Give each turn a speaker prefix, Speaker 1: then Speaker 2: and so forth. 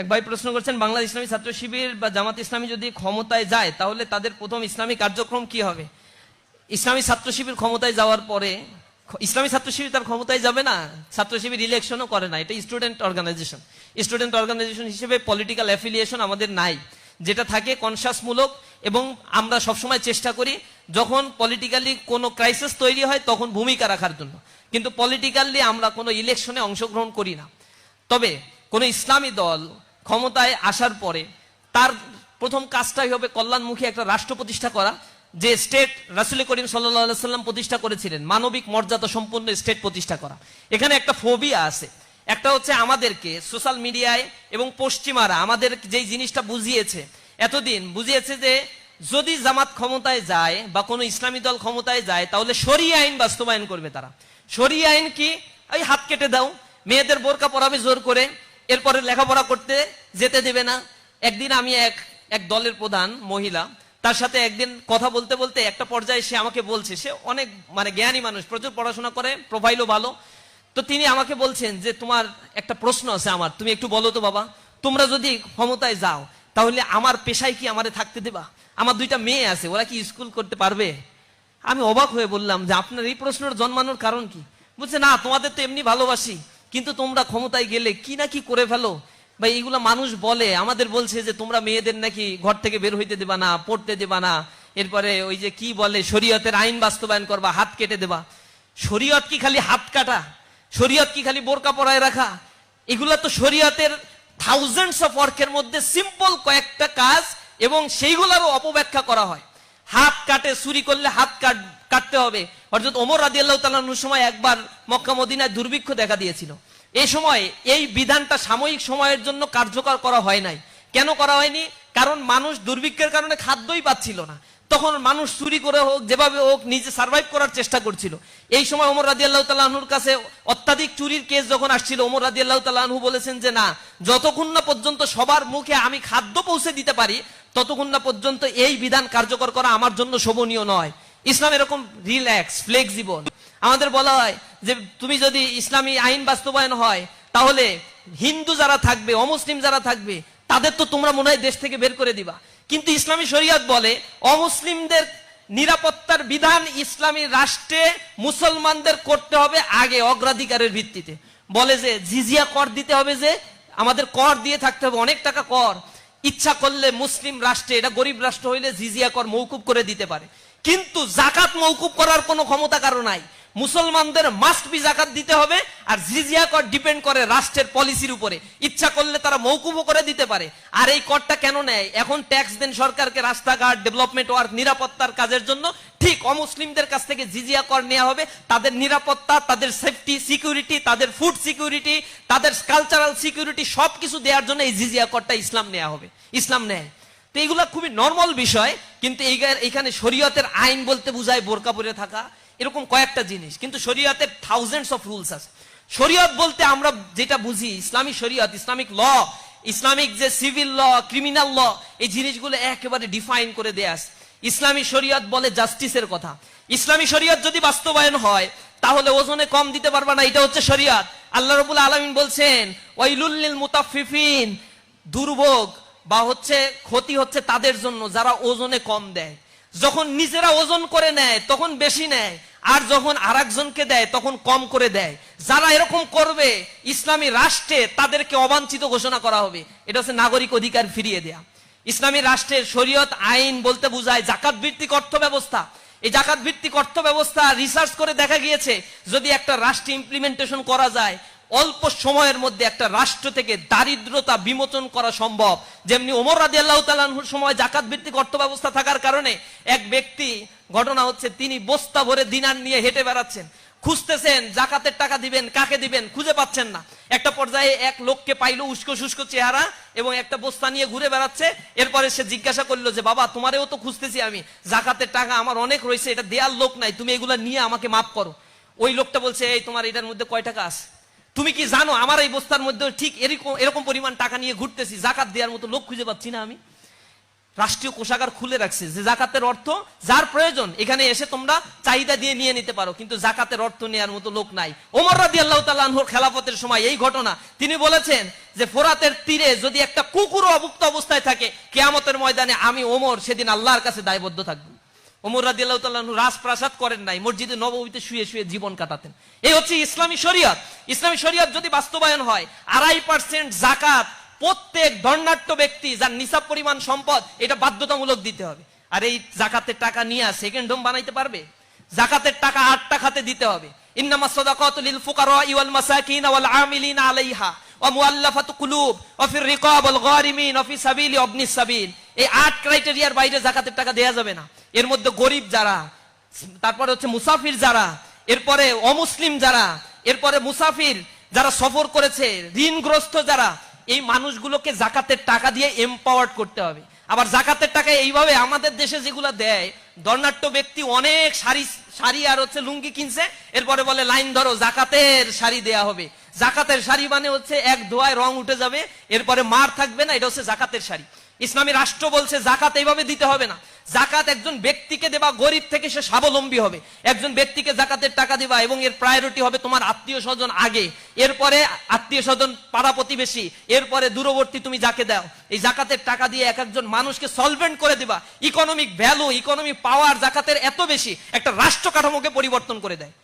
Speaker 1: এক ভাই প্রশ্ন করছেন, বাংলাদেশ ইসলামী ছাত্র শিবির বা জামাত ইসলামী যদি ক্ষমতায় যায়, তাহলে তাদের প্রথম ইসলামী কার্যক্রম কি হবে? ইসলামী ছাত্র শিবির ক্ষমতায় যাওয়ার পরে, ইসলামী ছাত্র শিবির তার ক্ষমতায় যাবে না? ছাত্র শিবির ইলেকশনও করে না, এটা স্টুডেন্ট অর্গানাইজেশন স্টুডেন্ট অর্গানাইজেশন হিসেবে পলিটিক্যাল অ্যাফিলিয়েশন আমাদের নাই। যেটা থাকে কনসাসমূলক এবং আমরা সবসময় চেষ্টা করি, যখন পলিটিক্যালি কোনো ক্রাইসিস তৈরি হয়, তখন ভূমিকা রাখার জন্য। কিন্তু পলিটিক্যালি আমরা কোনো ইলেকশনে অংশগ্রহণ করি না। তবে কোন ইসলামী দল ক্ষমতায় আসার পরে তার প্রথম কাজটাই হবে কল্যাণমুখী একটা রাষ্ট্র প্রতিষ্ঠা করা, যে স্টেট রাসুল করিম সাল্লাম প্রতিষ্ঠা করেছিলেন, মানবিক মর্যাদা সম্পন্ন স্টেট প্রতিষ্ঠা করা। এখানে একটা ফোবিয়া আছে। একটা হচ্ছে আমাদেরকে সোশ্যাল মিডিয়ায় এবং পশ্চিমারা আমাদের যেই জিনিসটা বুঝিয়েছে, এতদিন বুঝিয়েছে যে যদি জামাত ক্ষমতায় যায় বা কোনো ইসলামী দল ক্ষমতায় যায়, তাহলে সরিয়ে আইন বাস্তবায়ন করবে তারা। সরিয়ে আইন কি? ওই হাত কেটে দাও, মেয়েদের বোরকা পরাবে জোর করে এরপরে লেখাপড়া করতে যেতে দেবে না। একদিন আমি এক এক দলের প্রধান মহিলা, তার সাথে একদিন কথা বলতে বলতে একটা পর্যায়ে সে আমাকে বলছে, সে অনেক মানে জ্ঞানী মানুষ, প্রচুর পড়াশোনা করে প্রোফাইলও ভালো। তো তিনি আমাকে বলছেন যে, তোমার একটা প্রশ্ন আছে আমার, তুমি একটু বলো তো বাবা, তোমরা যদি ক্ষমতায় যাও, তাহলে আমার পেশায় কি আমারে থাকতে দেবা? আমার দুইটা মেয়ে আছে, ওরা কি স্কুল করতে পারবে? আমি অবাক হয়ে বললাম যে, আপনার এই প্রশ্নের জন্মানোর কারণ কি? বলছে, না, তোমাদের তো এমনি ভালোবাসি। কিন্তু তোমরা ক্ষমতায় গেলে কি না কি করে ফেলো? বা এইগুলা মানুষ বলে, আমাদের বলছে যে তোমরা মেয়েদের নাকি ঘর থেকে বের হইতে দেবা না, পড়তে দেবা না। এরপরে ওই যে কি বলে, শরীয়তের আইন বাস্তবায়ন করবা, হাত কেটে দেবা। শরীয়ত কি খালি হাত কাটা? শরীয়ত কি খালি বোরকা পরায় রাখা? এগুলা তো শরীয়তের থাউজেন্ডস অফ ওয়ার্কের মধ্যে সিম্পল কয়েকটা কাজ এবং সেইগুলারও অপব্যাখ্যা করা হয়। হাত কাটে, চুরি করলে হাত কাট কাটতে হবে। অর্থাৎ ওমর রাজি আল্লাহ তালানুর সময় একবার মক্কা মদিনায় দুর্ভিক্ষ দেখা দিয়েছিল। এই সময়, এই বিধানটা সাময়িক সময়ের জন্য কার্যকর করা হয় নাই। কেন করা হয়নি? কারণ মানুষ দুর্ভিক্ষের কারণে খাদ্যই পাচ্ছিল না। তখন মানুষ চুরি করে হোক, যেভাবে হোক, নিজে সার্ভাইভ করার চেষ্টা করছিল। এই সময় ওমর রাজি আল্লাহ তালাহুর কাছে অত্যাধিক চুরির কেস যখন আসছিল, ওমর রাজি আল্লাহ তালাহু বলেছেন যে, না, যতক্ষণ না পর্যন্ত সবার মুখে আমি খাদ্য পৌঁছে দিতে পারি, ততক্ষণ না পর্যন্ত এই বিধান কার্যকর করা আমার জন্য শোভনীয় নয়। ইসলাম এরকম রিল্যাক্স ফ্লেক্সিবল আমাদের বলা হয় যে তুমি যদি ইসলামী আইন বাস্তবায়ন হয়, তাহলে হিন্দু যারা থাকবে, অমুসলিম যারা থাকবে, তাদের তো তোমরা মনে হয় দেশ থেকে বের করে দিবা। কিন্তু ইসলামী শরিয়ত বলে, অমুসলিমদের নিরাপত্তার বিধান ইসলামী রাষ্ট্রে মুসলমানদের করতে হবে আগে অগ্রাধিকারের ভিত্তিতে। বলে যে, জিজিয়া কর দিতে হবে যে, আমাদের কর দিয়ে থাকতে হবে, অনেক টাকা কর। ইচ্ছা করলে মুসলিম রাষ্ট্রে, এটা গরিব রাষ্ট্র হইলে জিজিয়া কর মৌকুব করে দিতে পারে। কিন্তু জাকাত মৌকুব করার কোনো ক্ষমতা কারও নাই। মুসলমানদের মাস্ট বি জাকাত দিতে হবে, আর জিজিয়া কর ডিপেন্ড করে রাষ্ট্রের পলিসির উপরে। ইচ্ছা করলে তারা মৌকুবও করে দিতে পারে। আর এই করটা কেন নেয়? এখন ট্যাক্স দেন সরকারকে রাস্তাঘাট ডেভেলপমেন্ট ওয়ার্ক নিরাপত্তার কাজের জন্য। ঠিক অমুসলিমদের কাছ থেকে জিজিয়া কর নেওয়া হবে। তাদের নিরাপত্তা, তাদের সেফটি সিকিউরিটি তাদের ফুড সিকিউরিটি তাদের কালচারাল সিকিউরিটি সবকিছু দেওয়ার জন্য এই জিজিয়া করটা ইসলাম নেওয়া হবে। ইসলাম নেয়। তো এইগুলা খুবই নর্মাল বিষয়, কিন্তু এই- এইখানে শরীয়তের আইন বলতে বোঝায় বোরকা পরে থাকা। এরকম কয়েকটা জিনিস। কিন্তু শরীয়তের থাউজেন্ডস অফ রুলস আছে। শরীয়ত বলতে আমরা যেটা বুঝি ইসলামিক শরীয়ত, ইসলামিক ল, ইসলামিক যে সিভিল ল ক্রিমিনাল ল, এই জিনিসগুলো একেবারে ডিফাইন করে দেয়া আছে। ইসলামী শরীয়ত বলে জাস্টিসের কথা। ইসলামী শরীয়ত যদি বাস্তবায়ন হয়, তাহলে ওজনে কম দিতে পারবা না, এটা হচ্ছে শরীয়ত। আল্লাহ রবুল আলমিন বলছেন ওয়াইলুল্লিল মুতাফিফিন দুর্ভোগ বা হচ্ছে ক্ষতি হচ্ছে তাদের জন্য, যারা ওজনে কম দেয়। যখন নিজেরা ওজন করে নেয়, তখন বেশি নেয়। আর যখন আর দেয়, তখন কম করে দেয়। যারা এরকম করবে, ইসলামী রাষ্ট্রে তাদেরকে অবাঞ্ছিত ঘোষণা করা হবে। এটা হচ্ছে নাগরিক অধিকার ফিরিয়ে দেয়া। ইসলামী রাষ্ট্রের শরীয়ত, আইন বলতে বোঝায় জাকাত ভিত্তিক অর্থ ব্যবস্থা এই জাকাত ভিত্তিক অর্থ ব্যবস্থা রিসার্চ করে দেখা গিয়েছে, যদি একটা রাষ্ট্রে ইমপ্লিমেন্টেশন করা যায় অল্প সময়ের মধ্যে একটা রাষ্ট্র থেকে দারিদ্রতা বিমোচন করা সম্ভব। যেমনি ওমর রাজি আল্লাহ তালাহুর সময় জাকাত ভিত্তিক অর্থ ব্যবস্থা থাকার কারণে এক ব্যক্তি, ঘটনা হচ্ছে তিনি বস্তা ভরে দিনার নিয়ে হেঁটে বেড়াচ্ছেন। খুঁজতেছেন, জাকাতের টাকা দিবেন, কাকে দিবেন, খুঁজে পাচ্ছেন না। একটা পর্যায়ে এক লোককে পাইলো উস্কো শুষ্ক চেহারা এবং একটা বস্তা নিয়ে ঘুরে বেড়াচ্ছে। এরপরে সে জিজ্ঞাসা করল যে, বাবা, তোমারেও তো খুঁজতেছি আমি। জাকাতের টাকা আমার অনেক রয়েছে, এটা দেওয়ার লোক নাই। তুমি এগুলা নিয়ে আমাকে মাফ করো। ওই লোকটা বলছে, এই তোমার এটার মধ্যে কয় টাকা আছে? তুমি কি জানো আমার এই বস্তার মধ্যে ঠিক এরকম এরকম পরিমাণ টাকা নিয়ে ঘুরতেছি, জাকাত দেওয়ার মতো লোক খুঁজে পাচ্ছি না আমি। রাষ্ট্রীয় কোষাগার খুলে রাখছে, যে জাকাতের অর্থ যার প্রয়োজন, এখানে এসে তোমরা চাহিদা দিয়ে নিয়ে নিতে পারো, কিন্তু জাকাতের অর্থ নেওয়ার মতো লোক নাই। ওমর রাদি আল্লাহ তাল্লাহর খেলাফতের সময় এই ঘটনা, তিনি বলেছেন যে ফোরাতের তীরে যদি একটা কুকুরও অভুক্ত অবস্থায় থাকে, কেয়ামতের ময়দানে আমি ওমর সেদিন আল্লাহর কাছে দায়বদ্ধ থাকব। ওমর রাদি আল্লাহ তাল্লাহ রাজপ্রাসাদ করেন নাই, মসজিদে নবমীতে শুয়ে শুয়ে জীবন কাটাতেন। এই হচ্ছে ইসলামী শরিয়ত। ইসলামী শরিয়ত যদি বাস্তবায়ন হয়, আড়াই পার্সেন্ট জাকাত প্রত্যেক দণ্ডাট্য ব্যক্তি যার নিসাব পরিমাণ সম্পদ, এটা বাধ্যতামূলক দিতে হবে। আর এই জাকাতের টাকা নিয়ে সেকেন্ড হোম বানাইতে পারবে? জাকাতের টাকা আটটা খাতে দিতে হবে। ইন্নামা সাদাকাতু লিল ফুকারা ওয়াল মাসাকিন ওয়াল আমিলিন আলাইহা। কুলুব এই আট ক্রাইটেরিয়ার বাইরে জাকাতের টাকা যাবে না। এর মধ্যে গরিব যারা, তারপরে হচ্ছে মুসাফির যারা, এরপরে অমুসলিম যারা, এরপরে মুসাফির যারা সফর করেছে, ঋণগ্রস্ত যারা, এই মানুষগুলোকে জাকাতের টাকা দিয়ে এম্পাওয়ার্ড করতে হবে। আবার জাকাতের টাকা এইভাবে আমাদের দেশে যেগুলো দেয় দর্নাট্য ব্যক্তি অনেক শাড়ি শাড়ি আর হচ্ছে লুঙ্গি কিনছে, এরপরে বলে, লাইন ধরো, জাকাতের শাড়ি দেয়া হবে। জাকাতের শাড়ি মানে হচ্ছে এক ধোয়ায় রং উঠে যাবে, এরপরে মার থাকবে না, এটা হচ্ছে জাকাতের শাড়ি। ইসলামী রাষ্ট্র বলছে জাকাত এইভাবে দিতে হবে না। জাকাত একজন ব্যক্তিকে দেবা, গরিব থেকে সে স্বাবলম্বী হবে। একজন ব্যক্তিকে জাকাতের টাকা দিবা এবং এর প্রায়োরিটি হবে তোমার আত্মীয় স্বজন আগে। এরপরে আত্মীয় স্বজন পাড়া প্রতিবেশী, এরপরে দূরবর্তী তুমি যাকে দাও। এই জাকাতের টাকা দিয়ে এক একজন মানুষকে সলভেন্ট করে দিবা। ইকোনমিক ভ্যালু ইকোনমিক পাওয়ার জাকাতের এত বেশি, একটা রাষ্ট্র কাঠামোকে পরিবর্তন করে দেয়।